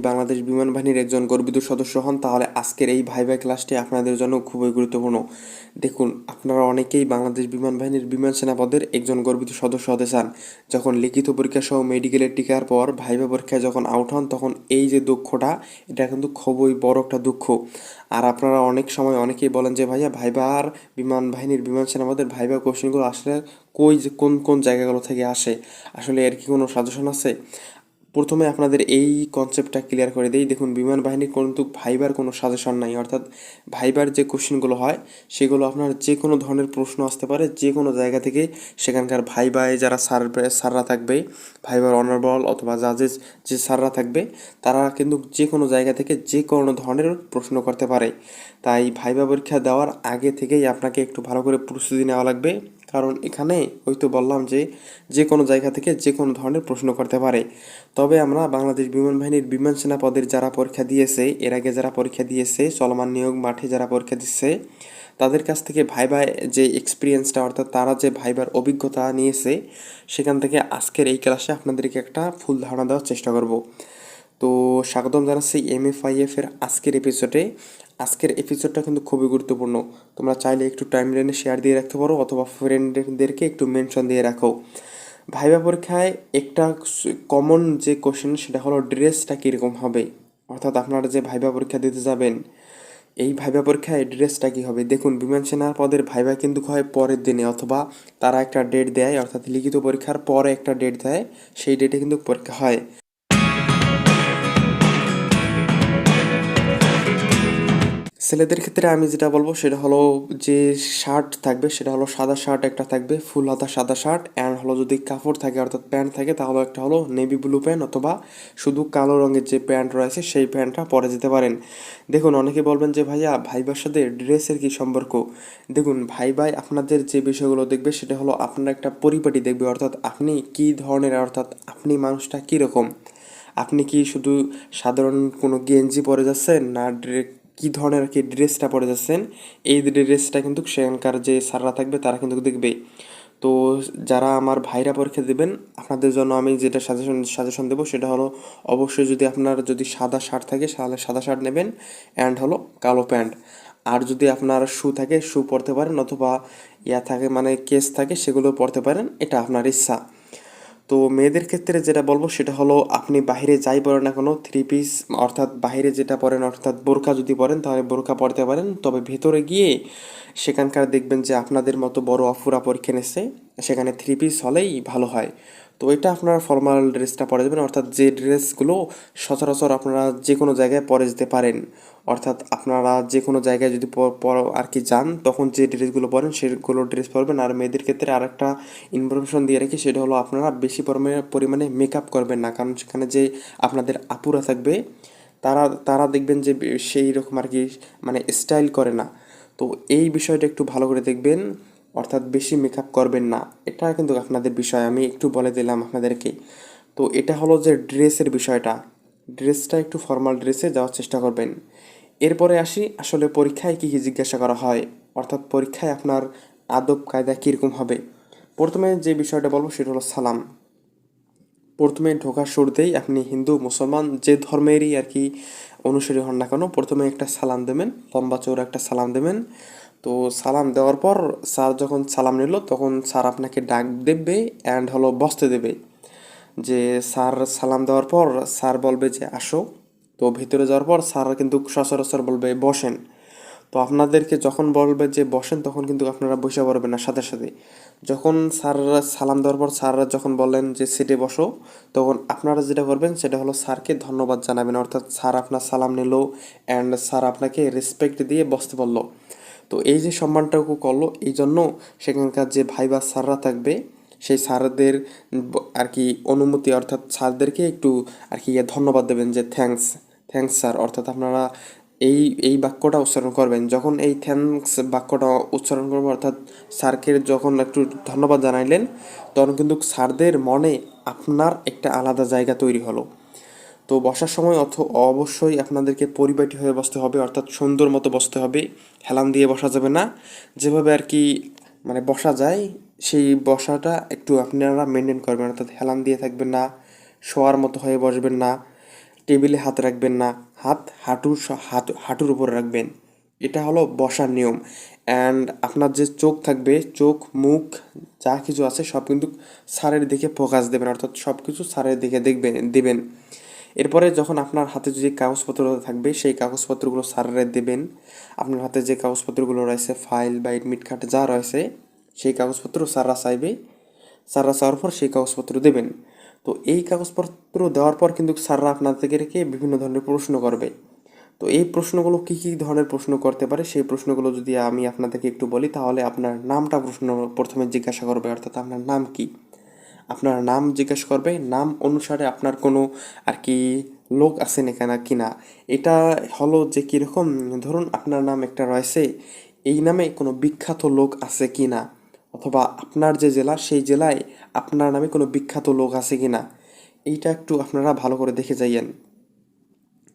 বাংলাদেশ বিমান বাহিনীর একজন গর্বিত সদস্য হন, তাহলে আজকের এই ভাইভা ক্লাসটি আপনাদের জন্য খুবই গুরুত্বপূর্ণ। দেখুন, আপনারা অনেকেই বাংলাদেশ বিমান বাহিনীর বিমান সেনা পদের একজন গর্বিত সদস্য হতে চান। যখন লিখিত পরীক্ষা সহ মেডিকেলের টিকার পর ভাইভা পরীক্ষায় যখন আউট হন, তখন এই যে দুঃখটা, এটা কিন্তু খুবই বড় একটা দুঃখ। আর আপনারা অনেক সময় অনেকেই বলেন যে, ভাইয়া ভাইবার বিমান বাহিনীর বিমান সেনা পদের ভাইভা কোশ্চেনগুলো আসলে কই যে, কোন কোন জায়গাগুলো থেকে আসে? আসলে এর কি কোনো সাজেশন আছে? প্রথমে আপনাদের এই কনসেপ্টটা ক্লিয়ার করে দিই। দেখুন, বিমান বাহিনীর কিন্তু ভাইবার কোনো সাজেশন নাই। অর্থাৎ ভাইবার যে কোশ্চেনগুলো হয়, সেগুলো আপনার যে কোনো ধরনের প্রশ্ন আসতে পারে যে কোনো জায়গা থেকে। সেখানকার ভাইবায় যারা স্যার স্যাররা থাকবে ভাইবার অনারেবল অথবা জাজেস যে স্যাররা থাকবে, তারা কিন্তু যে কোনো জায়গা থেকে যে কোনো ধরনের প্রশ্ন করতে পারে। তাই ভাইবা পরীক্ষা দেওয়ার আগে থেকেই আপনাকে একটু ভালো করে প্রস্তুতি নেওয়া লাগবে। কারণ এখানে ওই তো বললাম যে যে কোনো জায়গা থেকে যে কোনো ধরনের প্রশ্ন করতে পারে। তবে আমরা বাংলাদেশ বিমান বাহিনীর বিমান সেনা পদের যারা পরীক্ষা দিয়েছে, এর আগে যারা পরীক্ষা দিয়েছে, চলমান নিয়োগ মাঠে যারা পরীক্ষা দিচ্ছে, তাদের কাছ থেকে ভাইবা যে এক্সপিরিয়েন্সটা অর্থাৎ তারা যে ভাইবার অভিজ্ঞতা নিয়েছে, সেখান থেকে আজকের এই ক্লাসে আপনাদেরকে একটা ফুল ধারণা দেওয়ার চেষ্টা করব। তো স্বাগতম জানাচ্ছি এম এফ আই এফ এর আজকের এপিসোডে আজকের এপিসোডটা কিন্তু খুবই গুরুত্বপূর্ণ। তোমরা চাইলে একটু টাইম লাইনে শেয়ার দিয়ে রাখতে পারো অথবা ফ্রেন্ডদেরকে একটু মেনশন দিয়ে রাখো। ভাইবা পরীক্ষায় একটা কমন যে কোশ্চেন সেটা হলো ড্রেসটা কীরকম হবে? অর্থাৎ আপনারা যে ভাইবা পরীক্ষা দিতে যাবেন, এই ভাইবা পরীক্ষায় ড্রেসটা কী হবে? দেখুন, বিমান সেনার পদের ভাইবা কিন্তু হয় পরের দিনে অথবা তারা একটা ডেট দেয়, অর্থাৎ লিখিত পরীক্ষার পরে একটা ডেট দেয়, সেই ডেটে কিন্তু পরীক্ষা হয়। ছেলেদের ক্ষেত্রে আমি যেটা বলব সেটা হলো যে শার্ট থাকবে, সেটা হলো সাদা শার্ট একটা থাকবে, ফুল হাতা সাদা শার্ট অ্যান্ড হলো যদি কাপড় থাকে অর্থাৎ প্যান্ট থাকে তাহলে একটা হলো নেভি ব্লু প্যান্ট অথবা শুধু কালো রঙের যে প্যান্ট রয়েছে সেই প্যান্টটা পরে যেতে পারেন। দেখুন, অনেকে বলবেন যে, ভাইয়া, ভাইবার সাথে ড্রেসের কি সম্পর্ক? দেখুন, ভাই ভাই আপনাদের যে বিষয়গুলো দেখবে সেটা হলো আপনার একটা পরিপাটি দেখবে, অর্থাৎ আপনি কি ধরনের, অর্থাৎ আপনি মানুষটা কীরকম? আপনি কি শুধু সাধারণ কোনো গেঞ্জি পরে যাচ্ছেন না কী ধরনের আর কি ড্রেসটা পরে যাচ্ছেন, এই ড্রেসটা কিন্তু সেখানকার যে স্যাররা থাকবে তারা কিন্তু দেখবে। তো যারা আমার ভাইরা পরীক্ষা দেবেন, আপনাদের জন্য আমি যেটা সাজেশন সাজেশন দেবো সেটা হলো অবশ্যই যদি আপনার যদি সাদা শার্ট থাকে, তাহলে সাদা শার্ট নেবেন অ্যান্ড হলো কালো প্যান্ট। আর যদি আপনার শু থাকে, শু পরতে পারেন অথবা ইয়া থাকে মানে কেস থাকে, সেগুলো পরতে পারেন, এটা আপনার ইচ্ছা। তো মেয়েদের ক্ষেত্রে যেটা বলব সেটা হলো, আপনি বাহিরে যাই পরেন না কোনো থ্রি পিস অর্থাৎ বাহিরে যেটা পরেন, অর্থাৎ বোরখা যদি পরেন, তাহলে বোরখা পরতে পারেন। তবে ভেতরে গিয়ে সেখানকার দেখবেন যে আপনাদের মতো বড় অফুরা পরীক্ষা নিচ্ছে, সেখানে থ্রি পিস হলেই ভালো হয়। তো এটা আপনার ফর্মাল ড্রেসটা পরে যাবেন, অর্থাৎ যে ড্রেসগুলো সচরাচর আপনারা যে কোনো জায়গায় পরে যেতে পারেন, অর্থাৎ আপনারা যে কোনো জায়গায় যদি আর কি যান, তখন যে ড্রেসগুলো পরেন সেগুলো ড্রেস পরবেন। আর মেয়েদের ক্ষেত্রে আর একটা ইনফরমেশন দিয়ে রাখি, সেটা হলো আপনারা বেশি পরিমাণে মেকআপ করবেন না, কারণ সেখানে যে আপনাদের আপুরা থাকবে, তারা তারা দেখবেন যে সেই রকম আর কি মানে স্টাইল করে না। তো এই বিষয়টা একটু ভালো করে দেখবেন। অর্থাৎ বেশি মেকআপ করবেন না। এটা কিন্তু আপনাদের বিষয়, আমি একটু বলে দিলাম আপনাদেরকে। তো এটা হলো যে ড্রেসের বিষয়টা। ড্রেসটা একটু ফর্মাল ড্রেসে যাওয়ার চেষ্টা করবেন। এরপরে আসি, আসলে পরীক্ষায় কী কী জিজ্ঞাসা করা হয়? অর্থাৎ পরীক্ষায় আপনার আদব, কায়দা কীরকম হবে? প্রথমে যে বিষয়টা বলব সেটা হলো সালাম। প্রথমে ঢোকার শুরুতেই আপনি হিন্দু, মুসলমান, যে ধর্মেরই আর কি অনুসারী হন না কেন, প্রথমে একটা সালাম দেবেন, লম্বা চৌড়া একটা সালাম দেবেন। তো সালাম দেওয়ার পর স্যার যখন সালাম নিল, তখন স্যার আপনাকে ডাক দেবে অ্যান্ড হলো বসতে দেবে। যে স্যার সালাম দেওয়ার পর স্যার বলবে যে আসো। তো ভিতরে যাওয়ার পর স্যার কিন্তু সচরাচর বলবে বসেন। তো আপনাদেরকে যখন বলবে যে বসেন, তখন কিন্তু আপনারা বসে পড়বেন না, সাথে সাথে। যখন স্যাররা সালাম দেওয়ার পর স্যাররা যখন বললেন যে সিটে বসো, তখন আপনারা যেটা করবেন সেটা হলো স্যারকে ধন্যবাদ জানাবেন। অর্থাৎ স্যার আপনার সালাম নিল অ্যান্ড স্যার আপনাকে রেসপেক্ট দিয়ে বসতে বলল। তো এই যে সম্মানটাও করল, এই জন্য সেখানকার যে ভাই বা স্যাররা থাকবে, সেই স্যারদের আর কি অনুমতি অর্থাৎ স্যারদেরকে একটু আর কি ধন্যবাদ দেবেন যে থ্যাংকস থ্যাংকস স্যার। অর্থাৎ আপনারা এই এই বাক্যটা উচ্চারণ করবেন। যখন এই থ্যাংকস বাক্যটা উচ্চারণ করবেন অর্থাৎ স্যারকে যখন একটু ধন্যবাদ জানাইলেন, তখন কিন্তু স্যারদের মনে আপনার একটা আলাদা জায়গা তৈরি হলো। তো বসার সময় অথ, অবশ্যই আপনাদেরকে পরিপাটি হয়ে বসতে হবে, অর্থাৎ সুন্দর মতো বসতে হবে। হেলান দিয়ে বসা যাবে না। যেভাবে আর কি মানে বসা যায়, সেই বসাটা একটু আপনারা মেনটেন করবেন। অর্থাৎ হেলান দিয়ে থাকবেন না, শোয়ার মতো হয়ে বসবেন না, টেবিলে হাত রাখবেন না, হাত হাঁটুর হাঁটু হাঁটুর উপর রাখবেন। এটা হলো বসার নিয়ম। অ্যান্ড আপনার যে চোখ থাকবে, চোখ, মুখ, যা কিছু আছে সব কিন্তু স্যারের দিকে ফোকাস দেবেন। অর্থাৎ সব কিছু স্যারের দিকে দেখবেন দেবেন। এরপরে যখন আপনার হাতে যে কাগজপত্র থাকবে, সেই কাগজপত্রগুলো স্যারের দেবেন। আপনার হাতে যে কাগজপত্রগুলো রয়েছে, ফাইল বা এডমিট কার্ড যা রয়েছে, সেই কাগজপত্র স্যাররা চাইবে। স্যাররা চাওয়ার পর সেই কাগজপত্র দেবেন। তো এই কাগজপত্র দেওয়ার পর কিন্তু স্যাররা আপনার থেকে রেখে বিভিন্ন ধরনের প্রশ্ন করবে। তো এই প্রশ্নগুলো কী কী ধরনের প্রশ্ন করতে পারে, সেই প্রশ্নগুলো যদি আমি আপনাদেরকে একটু বলি, তাহলে আপনার নামটা প্রশ্ন প্রথমে জিজ্ঞাসা করবে, অর্থাৎ আপনার নাম কি? আপনার নাম জিজ্ঞেস করবে, নাম অনুসারে আপনার কোনো আর কি লোক কি না। এটা হলো যে কীরকম, ধরুন আপনার নাম একটা রয়েছে, এই নামে কোনো বিখ্যাত লোক আছে কি না? অথবা আপনার যে জেলা, সেই জেলায় আপনার নামে কোনো বিখ্যাত লোক আছে কি না? এইটা একটু আপনারা ভালো করে দেখে যাইয়েন।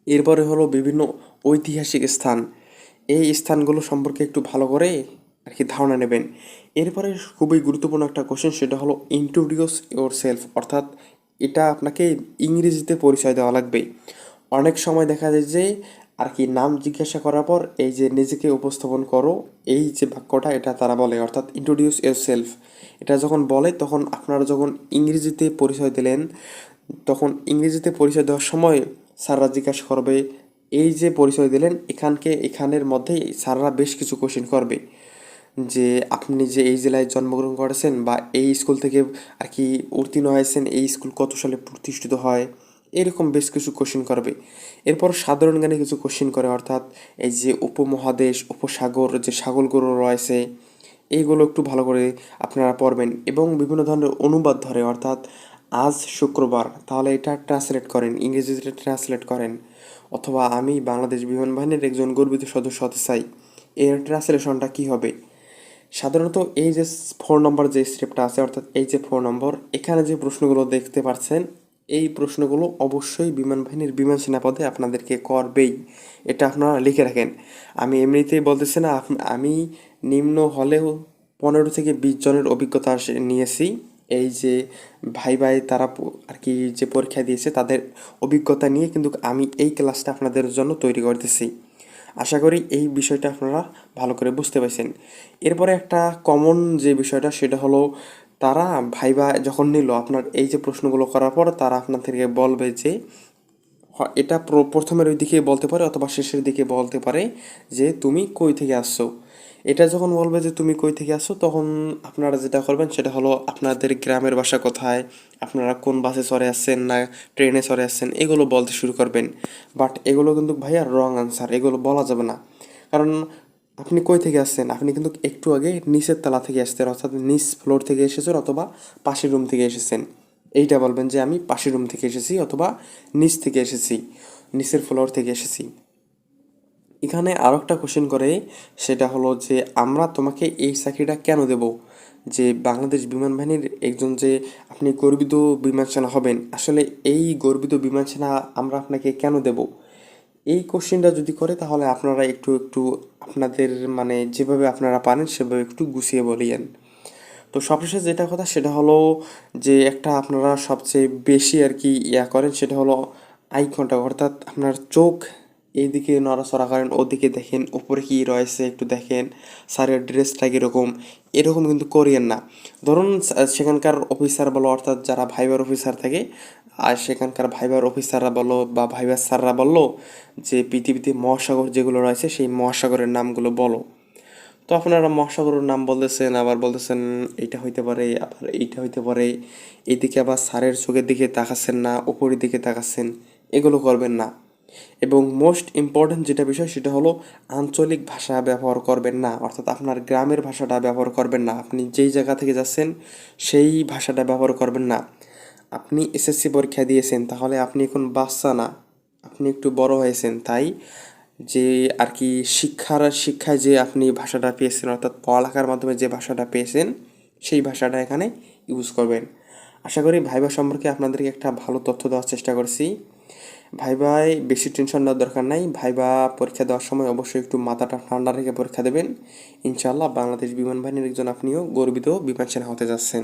এরপরে হলো বিভিন্ন ঐতিহাসিক স্থান। এই স্থানগুলো সম্পর্কে একটু ভালো করে আর কি ধারণা নেবেন। এরপরে খুবই গুরুত্বপূর্ণ একটা কোশ্চেন সেটা হলো ইন্ট্রোডিউস ইউর সেলফ অর্থাৎ এটা আপনাকে ইংরেজিতে পরিচয় দেওয়া লাগবে। অনেক সময় দেখা যায় যে আর কি নাম জিজ্ঞাসা করার পর এই যে নিজেকে উপস্থাপন করো, এই যে বাক্যটা এটা তারা বলে, অর্থাৎ ইন্ট্রোডিউস ইউর সেলফ এটা যখন বলে, তখন আপনারা যখন ইংরেজিতে পরিচয় দিলেন, তখন ইংরেজিতে পরিচয় দেওয়ার সময় স্যাররা জিজ্ঞাসা করবে, এই যে পরিচয় দিলেন, এখানকে, এখানের মধ্যেই স্যাররা বেশ কিছু কোশ্চেন করবে। যে আপনি যে এই জেলায় জন্মগ্রহণ করেছেন বা এই স্কুল থেকে আর কি উত্তীর্ণ হয়েছেন, এই স্কুল কত সালে প্রতিষ্ঠিত হয়, এরকম বেশ কিছু কোশ্চেন করবে। এরপর সাধারণ জ্ঞানে কিছু কোশ্চেন করে, অর্থাৎ এই যে উপমহাদেশ, উপসাগর, যে সাগরগুলো রয়েছে, এইগুলো একটু ভালো করে আপনারা পড়বেন এবং বিভিন্ন ধরনের অনুবাদ ধরে, অর্থাৎ আজ শুক্রবার, তাহলে এটা ট্রান্সলেট করেন, ইংরেজিতে ট্রান্সলেট করেন। অথবা আমি বাংলাদেশ বিমান বাহিনীর একজন গর্বিত সদস্য হতে চাই, এর ট্রান্সলেশনটা কী হবে? সাধারণত এই যে ফোর নম্বর যে স্টেপটা আছে, অর্থাৎ এই যে ফোর নম্বর এখানে যে প্রশ্নগুলো দেখতে পাচ্ছেন এই প্রশ্নগুলো অবশ্যই বিমান বাহিনীর বিমান সেনাপদে আপনাদেরকে করবেই। এটা আপনারা লিখে রাখেন। আমি এমনিতেই বলতেছি না আমি নিম্ন হলেও পনেরো থেকে বিশ জনের অভিজ্ঞতা নিয়েছি। এই যে ভাই ভাই তারা আর কি যে পরীক্ষা দিয়েছে, তাদের অভিজ্ঞতা নিয়ে কিন্তু আমি এই ক্লাসটা আপনাদের জন্য তৈরি করতেছি আশা করি এই বিষয়টা আপনারা ভালো করে বুঝতে পারছেন। এরপরে একটা কমন যে বিষয়টা সেটা হলো তারা ভাইবা যখন নিল আপনার এই যে প্রশ্নগুলো করার পর তারা আপনার থেকে বলবে যে এটা প্র- প্রথমের ওই দিকে বলতে পারে অথবা শেষের দিকে বলতে পারে যে, তুমি কই থেকে আসছো? এটা যখন বলবে যে তুমি কই থেকে আসছো তখন আপনারা যেটা করবেন সেটা হলো আপনাদের গ্রামের বাসা কোথায়, আপনারা কোন বাসে চড়ে আসছেন না ট্রেনে চড়ে আসছেন, এগুলো বলতে শুরু করবেন। বাট এগুলো কিন্তু ভাইয়া রং আনসার এগুলো বলা যাবে না। কারণ আপনি কই থেকে আসছেন? আপনি কিন্তু একটু আগে নিচের তলা থেকে আসছেন, অর্থাৎ নিচ ফ্লোর থেকে এসেছেন অথবা পাশের রুম থেকে এসেছেন। এইটা বলবেন যে আমি পাশের রুম থেকে এসেছি অথবা নিচ থেকে এসেছি, নিচের ফ্লোর থেকে এসেছি। এখানে আরও একটা কোশ্চেন করে, সেটা হলো যে, আমরা তোমাকে এই চাকরিটা কেন দেব? যে, বাংলাদেশ বিমান বাহিনীর একজন যে, আপনি গর্বিত বিমান সেনা হবেন, আসলে এই গর্বিত বিমান সেনা আমরা আপনাকে কেন দেব? এই কোশ্চেনটা যদি করে, তাহলে আপনারা একটু একটু আপনাদের মানে যেভাবে আপনারা পারেন, সেভাবে একটু গুছিয়ে বলিয়েন। তো সবশেষে যেটা কথা, সেটা হলো যে, একটা আপনারা সবচেয়ে বেশি আর কি ইয়া করেন, সেটা হলো আই কন্টাক্ট অর্থাৎ আপনার চোখ এইদিকে নড়াচড়া করেন, ওদিকে দেখেন, উপরে কি রয়েছে একটু দেখেন, স্যারের ড্রেসটা কীরকম, এরকম কিন্তু করিয়েন না। ধরুন সেখানকার অফিসার বলো, অর্থাৎ যারা ভাইবার অফিসার থাকে, আর সেখানকার ভাইবার অফিসাররা বলো বা ভাইবার স্যাররা বলল যে, পৃথিবীতে মহাসাগর যেগুলো রয়েছে, সেই মহাসাগরের নামগুলো বলো। তো আপনারা মহাসাগরের নাম বলতেছেন, আবার বলতেছেন, এইটা হইতে পারে, আবার এইটা হইতে পারে। এদিকে আবার স্যারের চোখের দিকে তাকাচ্ছেন না, উপরের দিকে তাকাচ্ছেন, এগুলো করবেন না। এবং মোস্ট ইম্পর্ট্যান্ট যেটা বিষয় সেটা হলো আঞ্চলিক ভাষা ব্যবহার করবেন না, অর্থাৎ আপনার গ্রামের ভাষাটা ব্যবহার করবেন না। আপনি যেই জায়গা থেকে যাচ্ছেন সেই ভাষাটা ব্যবহার করবেন না। আপনি এসএসসি পরীক্ষা দিয়েছেন, তাহলে আপনি এখন বাচ্চা না, আপনি একটু বড় হয়েছেন, তাই যে আর কি শিক্ষার শিক্ষায় যে আপনি ভাষাটা পেয়েছেন, অর্থাৎ পড়ালেখার মাধ্যমে যে ভাষাটা পেয়েছেন, সেই ভাষাটা এখানে ইউজ করবেন। আশা করি ভাইবা সম্পর্কে আপনাদেরকে একটা ভালো তথ্য দেওয়ার চেষ্টা করছি। ভাইবায় বেশি টেনশন নেওয়ার দরকার নাই। ভাইবা পরীক্ষা দেওয়ার সময় অবশ্যই একটু মাথাটা ঠান্ডা রেখে পরীক্ষা দেবেন। ইনশাল্লাহ বাংলাদেশ বিমান বাহিনীর একজন আপনিও গর্বিত বিমান সেনা হতে যাচ্ছেন।